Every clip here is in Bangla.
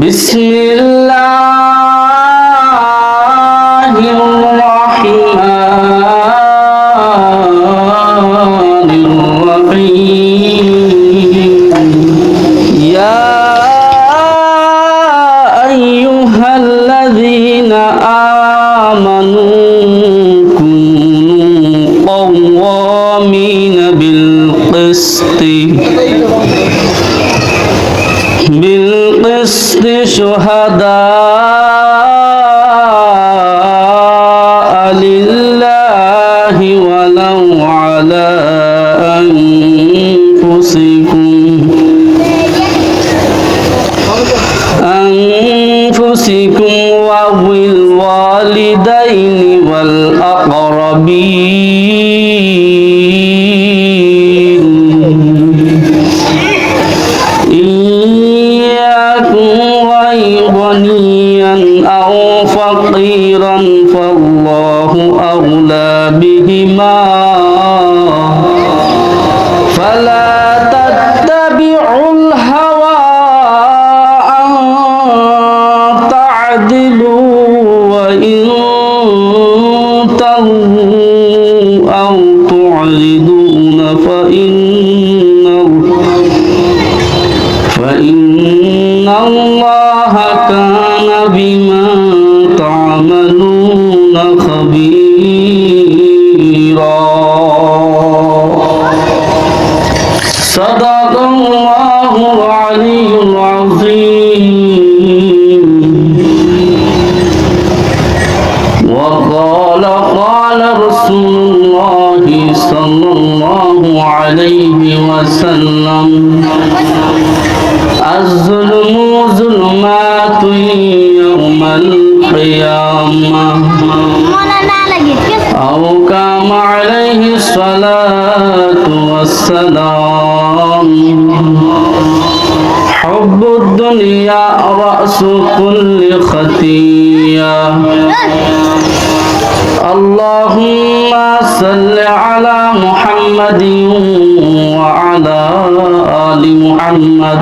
বিসমিল্লাহ। شهداء لله ولو على أنفسكم. أنفسكم وأو الوالدين والأقربين. تلووا يوم القيامة أو كما عليه الصلاة والسلام حب الدنيا رأس كل خطيئة اللهم صل على محمد وعلى آل محمد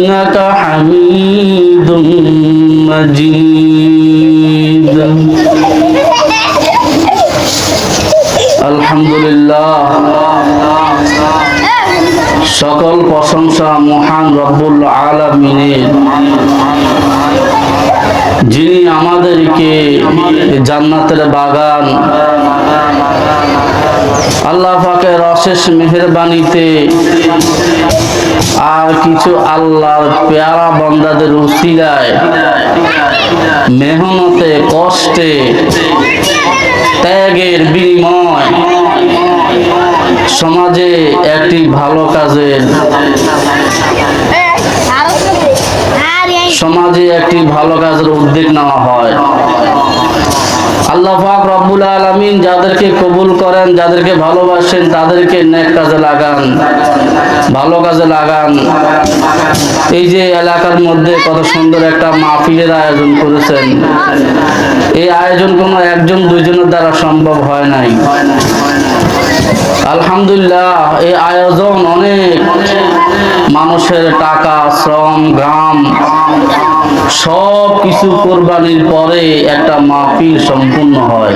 إنك حميد مجيد আলহামদুলিল্লাহ সকল প্রশংসা মহান রব্বুল আলমিনের যিনি আমাদেরকে জান্নাতের বাগান আল্লাহ পাকের অশেষ মেহরবানিতে আর কিছু আল্লাহর পেয়ারা বন্দাদের উসিলায় মেহনতে, কষ্টে, ত্যাগের বিনিময় সমাজে একটি ভালো কাজের সমাজে একটি ভালো কাজের উদ্যোগ নেওয়া হয়। আল্লাহ পাক রব্বুল আলামিন যাদেরকে কবুল করেন, যাদেরকে ভালোবাসেন, তাদেরকে নেক কাজে লাগান। ভালো কাজে লাগান। এই যে এলাকার মধ্যে কত সুন্দর একটা মাহফিলের আয়োজন করেছেন। এই আয়োজন কোনো একজন, দুইজনের দ্বারা সম্ভব হয় নাই। আলহামদুলিল্লাহ, এই আয়োজন অনেক মানুষের টাকা, শ্রম গ্রাম সব কিছু কোরবানির পরে একটা মাহফিল সম্পূর্ণ হয়।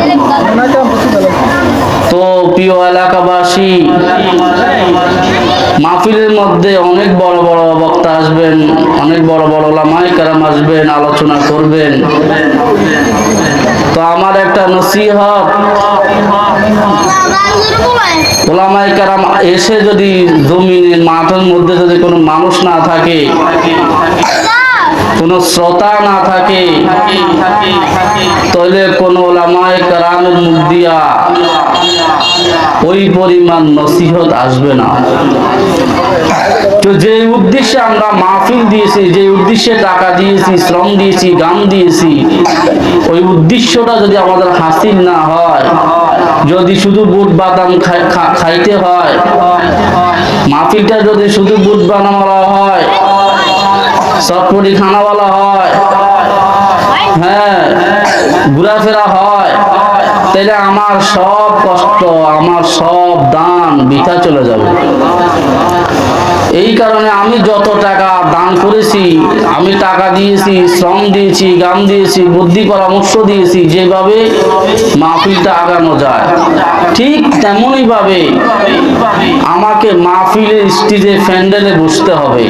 তো প্রিয় এলাকাবাসী, মাহফিলের মধ্যে অনেক বড় বড় বক্তা আসবেন, অনেক বড় বড় লামাই কারাম আসবেন, আলোচনা করবেন। তো আমার একটা নসিহত ওলামাই কারাম এসে যদি জমিনে মাঠের মধ্যে যদি কোনো মানুষ না থাকে কোনো শ্রোতা না থাকে। তাহলে কোন ওলামায় কারামের মুখ দিয়া ওই পরিমাণ নসিহত আসবে না। তো যে উদ্দেশ্যে আমরা মাহফিল দিয়েছি, যে উদ্দেশ্যে টাকা দিয়েছি, শ্রম দিয়েছি, গান দিয়েছি, ওই উদ্দেশ্যটা যদি আমাদের হাসিল না হয়, যদি শুধু বুট বাদাম খাইতে হয়, মাহফিলটা যদি শুধু বুট বানাওয়ালা হয় চটপটি খানাওয়ালা হয়। হ্যাঁ ঘোরাফেরা হয়। তাহলে আমার সব কষ্ট, আমার সব দান বৃথা চলে যাবে। এই কারণে আমি যত টাকা দান করেছি, আমি টাকা দিয়েছি, শ্রম দিয়েছি গান দিয়েছি, বুদ্ধি, পরামর্শ দিয়েছি, যেভাবে মাহফিলটা আগানো যায়, ঠিক তেমনই ভাবে আমাকে মাহফিলের স্টেজে প্যান্ডেলে বসতে হবে।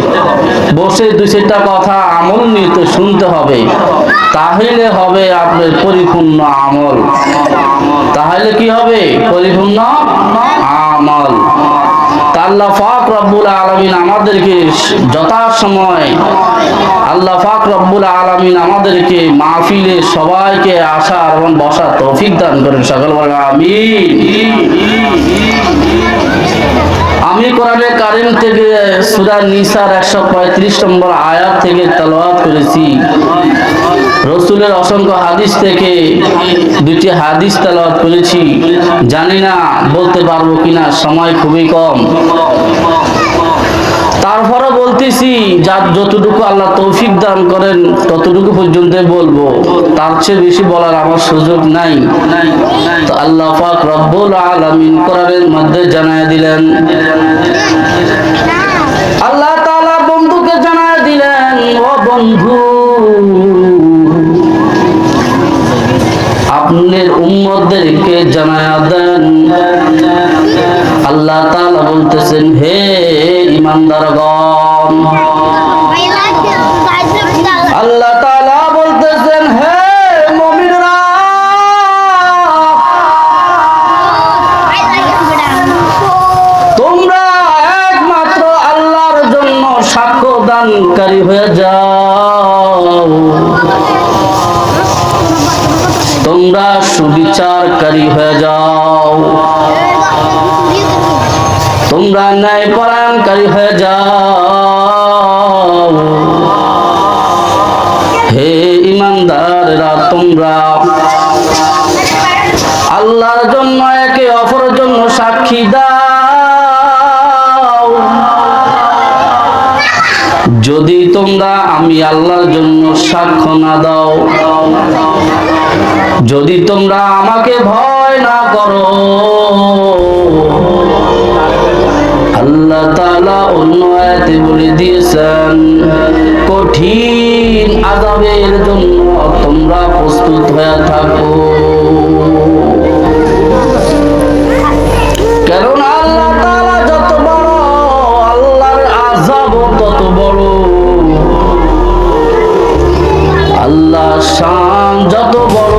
বসে দু চারটা কথা আমল নিয়ে শুনতে হবে। তাহলে হবে আপনার পরিপূর্ণ আমল। তাহলে কি হবে? পরিপূর্ণ আল্লাহ পাক রব্বুল আলামিন আমাদেরকে যথা সময় আল্লাহ পাক রব্বুল আলামিন আমাদেরকে মাহফিলে সবাইকে আসার এবং বসার তৌফিক দান করেন সকল আমিন। আমি কোরআনে কারিম থেকে সূরা নিসার 135 নম্বর আয়াত থেকে তেলাওয়াত করেছি। রসুলের অসংখ্য হাদিস থেকে দুটি হাদিস তেলাওয়াত করেছি। জানি না, বলতে পারব কিনা, সময় খুবই কম। তারপরে বলতেছি, যার যতটুকু আল্লাহ তৌফিক দান করেন, ততটুকু পর্যন্ত বলব। তার চেয়ে বেশি বলার আমার সুযোগ নাই। তো আল্লাহ পাক রব্বুল আলামিন কোরআনের মধ্যে জানায় দিলেন, আল্লাহ উম্মতদেরকে জানায়া দেন। আল্লাহ তাআলা বলতেছেন, হে ইমানদারগণ আল্লাহ তাআলা বলতেছেন, হে মুমিনরা, তোমরা একমাত্র আল্লাহর জন্য সাক্ষ্য দানকারী হয়ে যাও। তোমরা সুবিচারকারী হয়ে যাও। তোমরা ন্যায় পরায়ণকারী হয়ে যাও। হে ইমানদাররা, তোমরা আল্লাহর জন্য একে অপরের জন্য সাক্ষী দাও। যদি তোমরা আমি আল্লাহর জন্য সাক্ষ্য না দাও যদি তোমরা আমাকে ভয় না করো, আল্লাহ তাআলা অন্য বলে দিয়েছেন, কঠিন আযাবের জন্য তোমরা প্রস্তুত হয়ে থাকো। বড় তত বড়। আল্লাহ শান যত বড়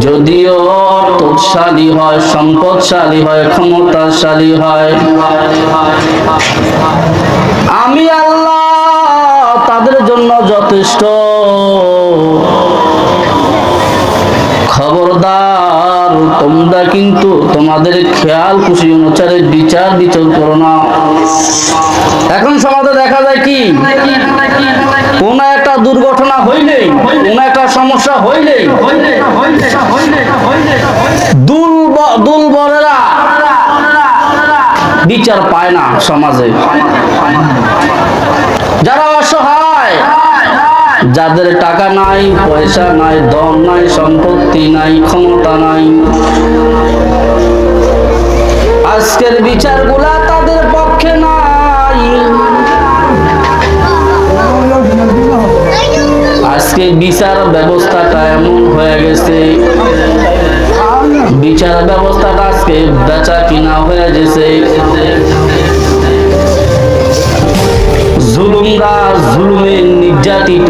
যদিও অর্থশালী হয়, সম্পদশালী হয়, ক্ষমতাশালী হয়। আমি আল্লাহ তাদের জন্য যথেষ্ট। খবরদার, তোমরা কিন্তু তোমাদের খেয়াল, খুশি অনুসারে বিচার বিচার করো না। এখন সমাজে দেখা যায় কি? কোন একটা দুর্ঘটনা বিচার পায় না সমাজে। যারা অসহায়, যাদের টাকা নাই, পয়সা নাই, ধন নাই, সম্পত্তি নাই, ক্ষমতা নাই, আজকের বিচারগুলা আজকে বিচার ব্যবস্থাটা এমন হয়ে গেছে। বিচার ব্যবস্থাটা আজকে বেচা কিনা হয়ে গেছে। জুলুমরা জুলুমে নির্যাতিত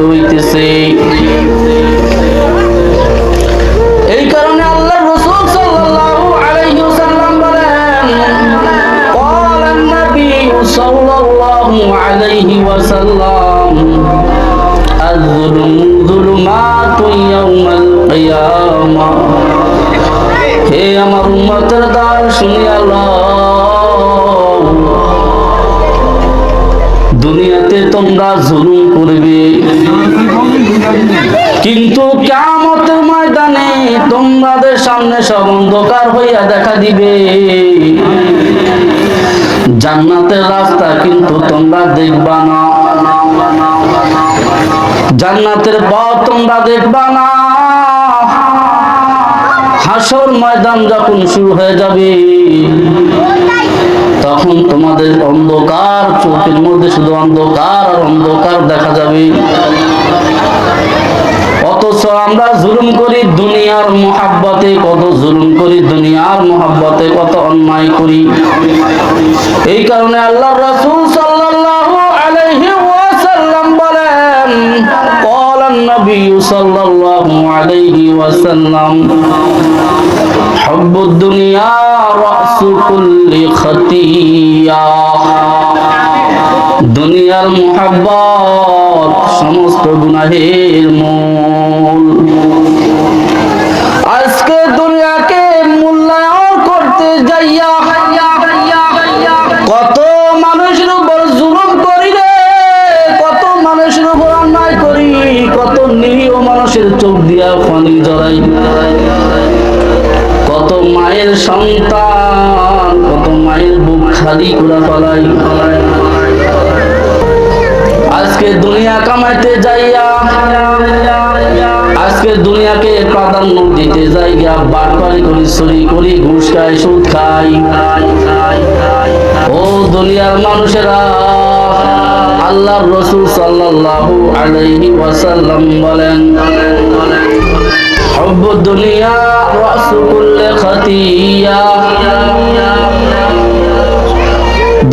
জান্নাতের রাস্তা কিন্তু তোমরা দেখবা না। জান্নাতের পথ তোমরা দেখবা না। হাসর ময়দান যখন শুরু হয়ে যাবে, তখন তোমাদের অন্ধকার, চোখের মধ্যে শুধু অন্ধকার আর অন্ধকার দেখা যাবে। অথচ আমরা জুলুম করি দুনিয়ার মোহাব্বতে কত জুলুম করি দুনিয়ার মোহাব্বতে কত অন্যায় করি এই কারণে আল্লাহ রাসূল সাল্লাল্লাহু আলাইহি ওয়াসাল্লাম বলেন قال النبي صلى الله عليه وسلم حب الدنيا رأس كل خطيئة দুনিয়ার মোহাব্বত সমস্ত গুনাহের মূল। আজকে দুনিয়াকে মূল্যায়ন করতে যাইয়া কত মানুষের উপর জুলুম করি রে কত মানুষের উপর অন্যায় করি, কত নিরীহ মানুষের চোখ দিয়া পানি জড়াই কত মায়ের সন্তান, কত মায়ের বুক খালি করে পালাই আজকে দুনিয়া কামাইতে যাইয়া আজকে দুনিয়াকে প্রাধান্য দিতে যাইয়া বাটপারি করি চুরি করি ঘুষ খাই সুদ খাই ও দুনিয়ার মানুষেরা আল্লাহর রসুল সাল্লাল্লাহু আলাইহি ওয়াসাল্লাম বলেন حب الدنيا رأس كل خطيئة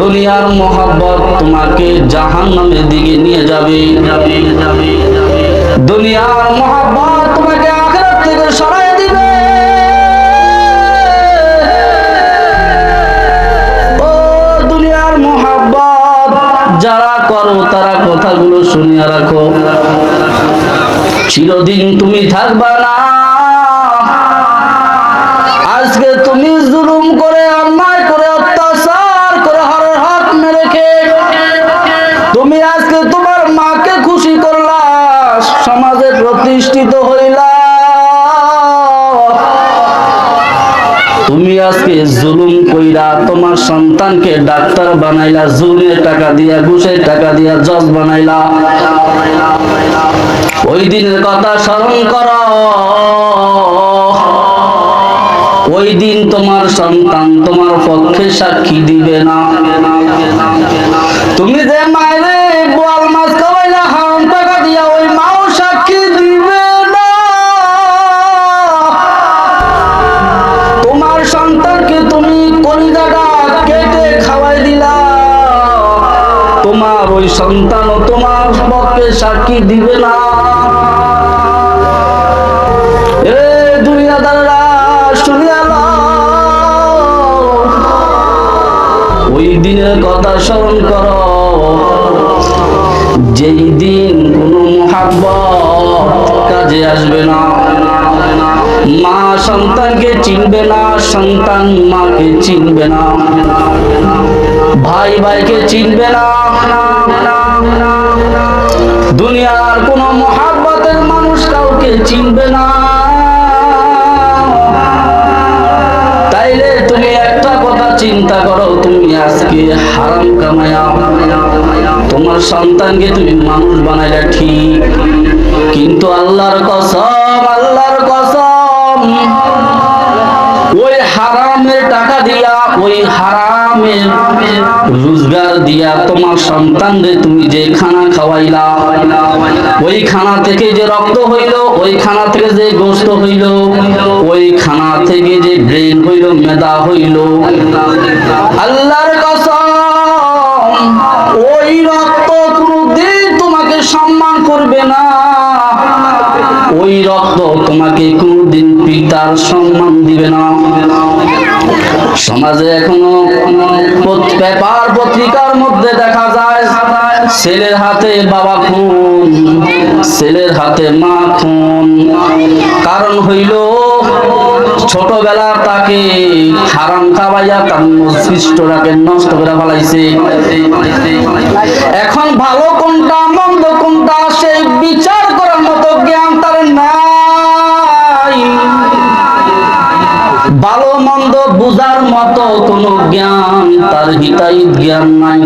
দুনিয়ার মোহাব্বত তোমাকে জাহান নামের দিকে নিয়ে যাবে। দুনিয়ার মোহাব্বত তোমাকে আখেরাত থেকে সরাই দিবে। ও দুনিয়ার মোহাব্বত, যারা করো তারা কথাগুলো শুনিয়া রাখো। চিরদিন তুমি থাকবা না। আজকে তুমি জুলুম করে অন্যায় সমাজে প্রতিষ্ঠিত হইলা তুমি আজকে জুলুম কইরা তোমার সন্তানকে ডাক্তার বানাইলা জুলের টাকা দিয়া ঘুষের টাকা দিয়া জজ বানাইলা। ওই দিনের কথা স্মরণ কর। ওই দিন তোমার সন্তান তোমার পক্ষে সাক্ষী দিবে না। তুমি যে মায়েরে সন্তানও তোমার পক্ষে সাক্ষী দিবে না। কথা স্মরণ কর। যেই দিন কোনো কাজে আসবে না। মা সন্তানকে চিনবে না, সন্তান মাকে চিনবে না। ভাই ভাইকে চিনবে না। চিনবে না। তাইলে তুমি একটা কথা চিন্তা করো, তুমি আজকে হারাম কামায়া। তোমার সন্তানকে তুমি মানুষ বানাইলা ঠিক। কিন্তু আল্লাহর কসম আল্লাহর কসম, ওই হারামের টাকা দিয়া, ওই হারামের রোজগার দিয়া তোমার সন্তানদের তুমি যে খানা খাওয়াইলা, ওই খানা থেকে যে রক্ত হইল, ওই খানা থেকে যে গোস্ত হইল, ওই খানা থেকে যে ব্রেন হইল, মেদা হইল। আল্লাহর কসম, ওই রক্ত কোনদিন তোমাকে সম্মান করবে না। ওই রক্ত তোমাকে কোনদিন পিতার সম্মান দিবে না। সমাজে এখনও পেপার পত্রিকার মধ্যে দেখা যায়, ছেলের হাতে বাবা খুন, ছেলের হাতে মা খুন। কারণ হইল, ছোটবেলা তাকে হারাম খাওয়াইয়া তার মস্তিষ্কটাকে নষ্ট করে ফেলাইছে। এখন ভালো কোনটা? বুঝার মতো কোনো জ্ঞান, তার হিতাই জ্ঞান নাই।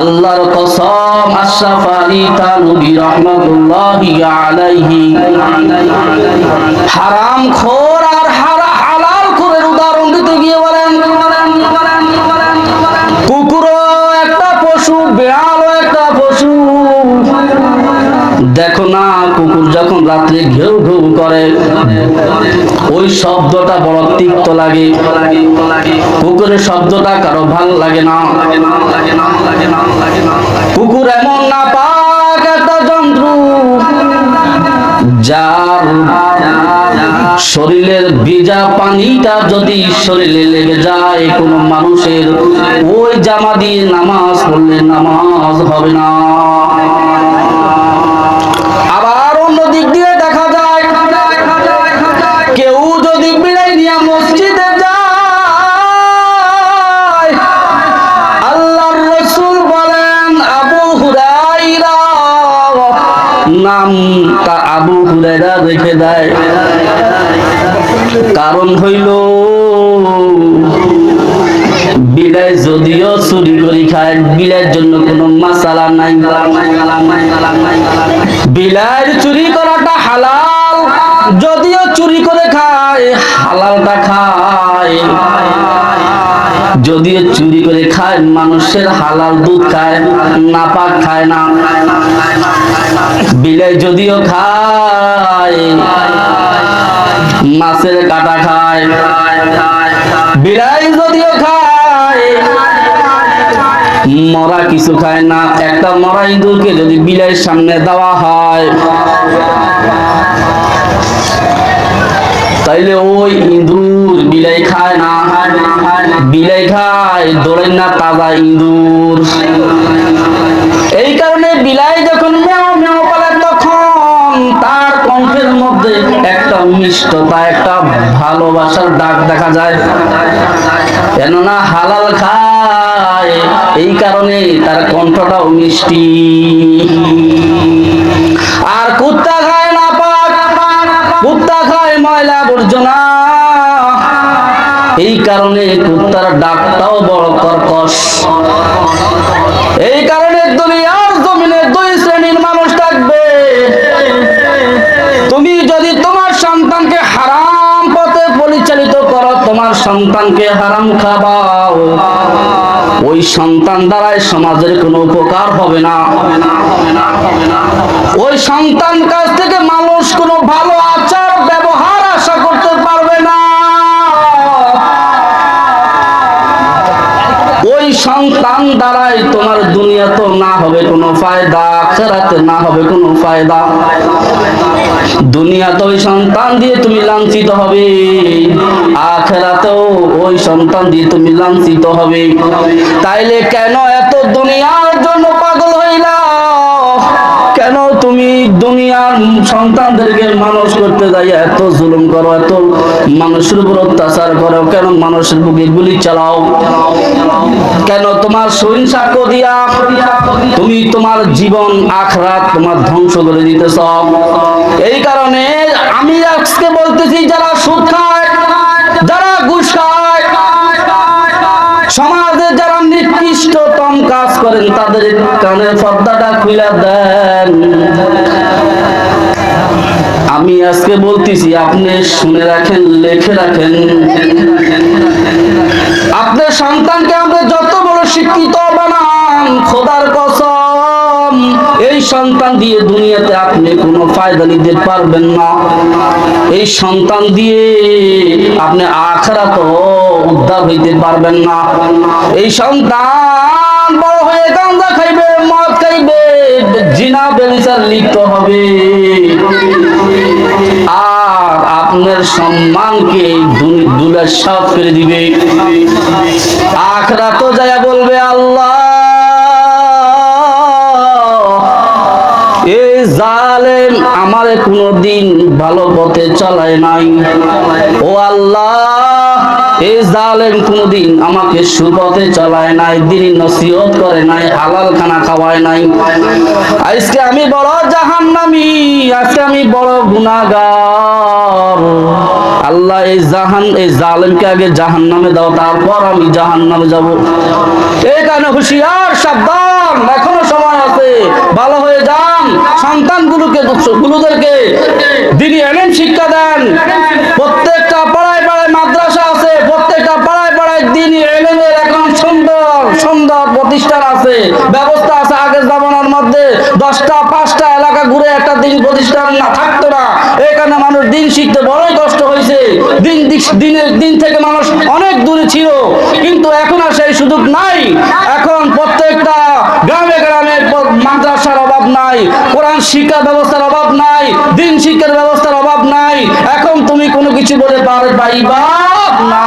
আল্লাহর কসম, আশরাফ আলী তানবী রহমাতুল্লাহি আলাইহি। হারাম খোর কুকুর যখন রাত্রে ঘেউ ঘেউ করে, ওই শব্দটা বড় তিক্ত লাগে। কুকুরের শব্দটা কারও ভালো লাগে না। কুকুর এমন না পাক একটা জন্তু, যার শরীরের ভিজা পানিটা যদি শরীরে লেগে যায়, কোনো মানুষের ওই জামা দিয়ে নামাজ পড়লে নামাজ হবে না। নাম তা আবু হুরাইরা রেখে দেয়। কারণ হইল বিড়াই যদিও চুরি করে খায় বিলাইয়ের জন্য কোনো মাসালা নাই। বিলাইয়ের চুরি করাটা হালাল, যদিও চুরি করে খায়, হালালটা খায়। যদিও চুরি করে খায়, মানুষের হালাল দুধ খায়, নাপাক খায় না। বিলাই যদিও খায়, মাছের কাটা খায়। বিলাই যদিও খায়, মরা কিছু খায় না। একটা মরা ইঁদুরকে যদি বিলের সামনে দেওয়া হয়, তাইলে ওই ইঁদুর বিলাই খায় না। বিলাই খায় দৌড়ে না তাজা ইঁদুর। এই কারণে বিলাই যখন মেও মেও বলে তখন তার কণ্ঠের মধ্যে একটা একটা ভালোবাসার ডাক দেখা যায়। কেননা হালাল খায়, এই কারণে তার কণ্ঠটাও মিষ্টি। আর কুত্তা খায় না পাক, কুত্তা খায় ময়লা আবর্জনা। এই কারণে কুত্তার ডাকটাও বড় কর্কশ। এই কারণে দুনিয়ার জমিনে দুই শ্রেণির মানুষ থাকবে। তুমি যদি তোমার সন্তানকে হারাম পথে পরিচালিত করো, তোমার সন্তানকে হারাম খাবাও ওই সন্তান দ্বারাই সমাজের কোনো উপকার হবে না। ওই সন্তান কাছ থেকে মানুষ কোনো ভালো সন্তান দ্বারাই তোমার দুনিয়া তো না হবে কোনো ফায়দা খেরাতে না হবে কোনো ফায়দা। দুনিয়া তো ওই সন্তান দিয়ে তুমি লাঞ্ছিত হবে, আখেরাতেও ওই সন্তান দিয়ে তুমি লাঞ্ছিত হবে। তাইলে কেন এত দুনিয়ার জন্য তুমি দুনিয়ার সন্তানদেরকে মানুষ করতে যাই, এত জুলুম করো, এত মানুষের উপর অত্যাচার করো, কেন মানুষের বুকে গুলি চালাও? কেন তোমার শরীর সাক্ষ্য দিয়া তুমি তোমার জীবন, আখরাত তোমার ধ্বংস করে দিতেছ? এই কারণে আমি আজকে বলতেছি, যারা সুদ খায়, যারা ঘুষ খায়, সমাজে যারা নিকৃষ্টতম কাজ করেন, তাদের কানের পর্দাটা খুলে দেন। আমি আজকে বলতেছি, আপনি শুনে রাখেন, লেখে রাখেন। আপনার সন্তানকে আপনি যত বড় শিক্ষিত বানান খোদার কসম, এই সন্তান দিয়ে দুনিয়াতে আপনি কোনো ফায়দা নিতে পারবেন না। এই সন্তান দিয়ে আপনি আখরা তো উদ্ধার হইতে পারবেন না। এই সন্তান জিনা বেবিচার লিপ্ত হবে। আর আপনার সম্মানকে দুলের সাফ করে দিবে। আখরা তো যায় বলবে, আল্লাহ এই জালেম আমারে কোনদিন ভালো পথে চালায় নাই। ও আল্লাহ এই জালেম কোনদিন আমাকে সুপথে চালায় নাই দিন নসিহত করে নাই হালাল খানা খাওয়ায় নাই। আজকে আমি বড় জাহান্নামী, আজকে আমি বড় গুনাহগার। আল্লাহ এই জাহান, এই জালেমকে আগে জাহান্নামে দাও, তারপর আমি জাহান্নামে যাব। এই কারণে হুঁশিয়ার, সাবধান, এখনও সময় আছে, ভালো হয়ে যান। সন্তানগুলোকে গুলোদেরকে দিদি এলেন শিক্ষা দেন, প্রত্যেকটা পাড়ায় পাড়ায় মাদ্রাসা আছে প্রত্যেকটা পাড়ায় দিন এলেনের এখন সুন্দর সুন্দর প্রতিষ্ঠান আছে। ব্যবস্থা আছে আগের জামানার মধ্যে। দশটা, পাঁচটা এলাকা ঘুরে একটা দিন প্রতিষ্ঠান না, থাকতো না। কারণে মানুষ দিন শিখতে বড়ই কষ্ট হয়েছে। দিন দিনের দিন থেকে মানুষ অনেক দূরে ছিল। কিন্তু এখন আর সেই সুযোগ নাই। এখন প্রত্যেকটা গ্রামে গ্রামে মাদ্রাসার অভাব নাই। কোরআন শিক্ষা ব্যবস্থার অভাব নাই। দিন শিক্ষার ব্যবস্থার অভাব নাই। এখন তুমি কোনো কিছু বলে পার পাইবা না।